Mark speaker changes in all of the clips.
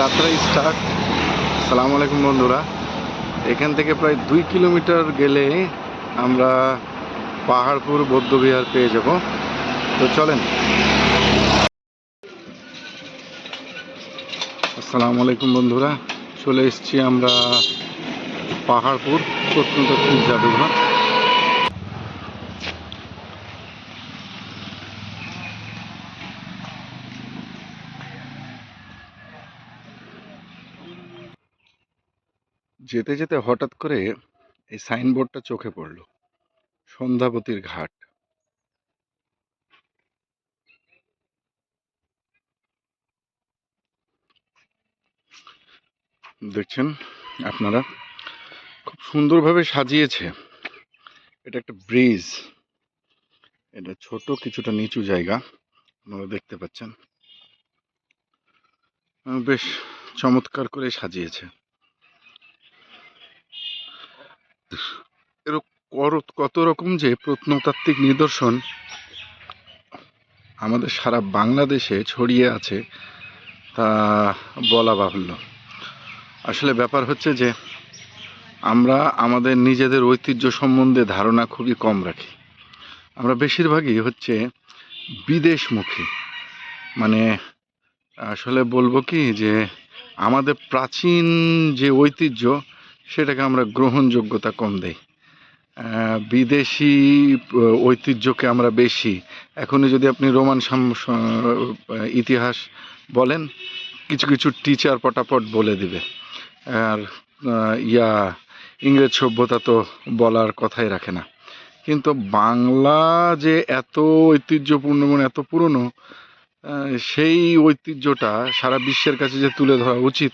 Speaker 1: যাত্রা স্টার্ট সালাম আলাইকুম বন্ধুরা। এখান থেকে প্রায় দুই কিলোমিটার গেলে আমরা পাহাড়পুর, বৌদ্ধবিহার পেয়ে যাব। তো চলেন। আসসালামু আলাইকুম বন্ধুরা। চলে এসেছি আমরা পাহাড়পুর, প্রত্নতাত্ত্বিক জাদুঘর। যেতে যেতে হঠাৎ করে এই সাইনবোর্ডটা চোখে পড়ল। সন্ধ্যাবতীর ঘাট। দেখছেন আপনারা? খুব সুন্দরভাবে সাজিয়েছে। এটা একটা ব্রিজ। এটা ছোট, কিছুটা নিচু জায়গা। আপনারা দেখতে পাচ্ছেন। বেশ চমৎকার করে সাজিয়েছে এর কর- কত রকম যে প্রত্নতাত্ত্বিক নিদর্শন আমাদের সারা বাংলাদেশে ছড়িয়ে আছে, তা বলা বাহুল্য। আসলে ব্যাপার হচ্ছে যে, আমরা আমাদের নিজেদের ঐতিহ্য সম্বন্ধে ধারণা খুবই কম রাখি। আমরা বেশিরভাগই হচ্ছে বিদেশমুখী। মানে আসলে বলব কি যে, আমাদের প্রাচীন যে ঐতিহ্য সেটাকে আমরা গ্রহণযোগ্যতা কম দেই। বিদেশি ঐতিহ্যকে আমরা বেশি। এখনই যদি আপনি রোমান ইতিহাস বলেন, কিছু কিছু টিচার পটাপট বলে দিবে। আর ইয়া, ইংরেজ সভ্যতা তো বলার কথাই রাখে না। কিন্তু বাংলা যে এত ঐতিহ্যপূর্ণ এবং এত পুরনো সেই ঐতিহ্যটা সারা বিশ্বের কাছে যে তুলে ধরা উচিত,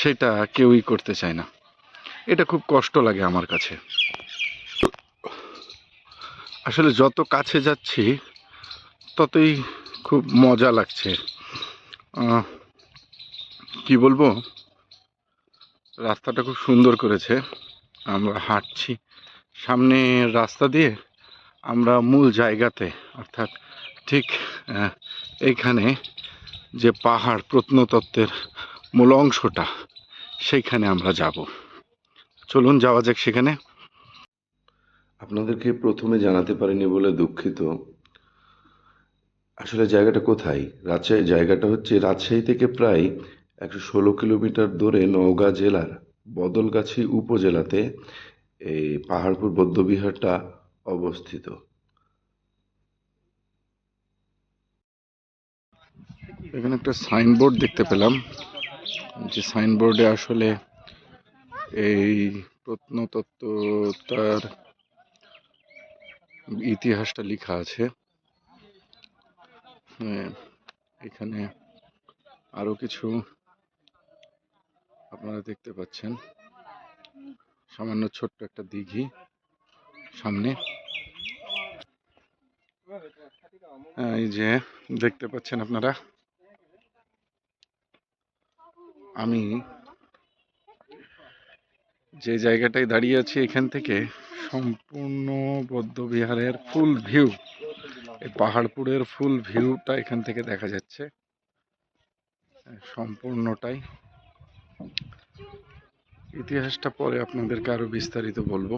Speaker 1: সেটা কেউই করতে চায় না। এটা খুব কষ্ট লাগে আমার কাছে। আসলে যত কাছে যাচ্ছি, ততই খুব মজা লাগছে। কি বলব? রাস্তাটা খুব সুন্দর করেছে। আমরা হাঁটছি। সামনে রাস্তা দিয়ে আমরা মূল জায়গাতে, অর্থাৎ ঠিক এইখানে যে পাহাড় প্রত্নতত্ত্বের মূল অংশটা, সেইখানে আমরা যাব। চলুন যাওয়া যাক সেখানে।
Speaker 2: আপনাদেরকে প্রথমে জানাতে পারিনি বলে দুঃখিত। আসলে জায়গাটা কোথায়? রাজশাহী জায়গাটা হচ্ছে রাজশাহী থেকে প্রায় একশো ষোলো কিলোমিটার দূরে নওগাঁ জেলার বদলগাছি উপজেলাতে এই পাহাড়পুর বৌদ্ধবিহারটা অবস্থিত।
Speaker 1: এখানে একটা সাইনবোর্ড দেখতে পেলাম। যে সাইনবোর্ডে আসলে এই প্রত্নতত্ত্বটার ইতিহাসটা লেখা আছে। হ্যাঁ, এখানে আরও কিছু আপনারা দেখতে পাচ্ছেন। সামান্য ছোট্ট একটা দিঘি সামনে। হ্যাঁ, এই যে দেখতে পাচ্ছেন আপনারা। আমি যে জায়গাটায় দাঁড়িয়ে আছি এখান থেকে সম্পূর্ণ বৌদ্ধবিহারের ফুল ভিউ এই পাহাড়পুরের ফুল ভিউটা এখান থেকে দেখা যাচ্ছে। সম্পূর্ণটাই। ইতিহাসটা পরে আপনাদেরকে আরও বিস্তারিত বলব।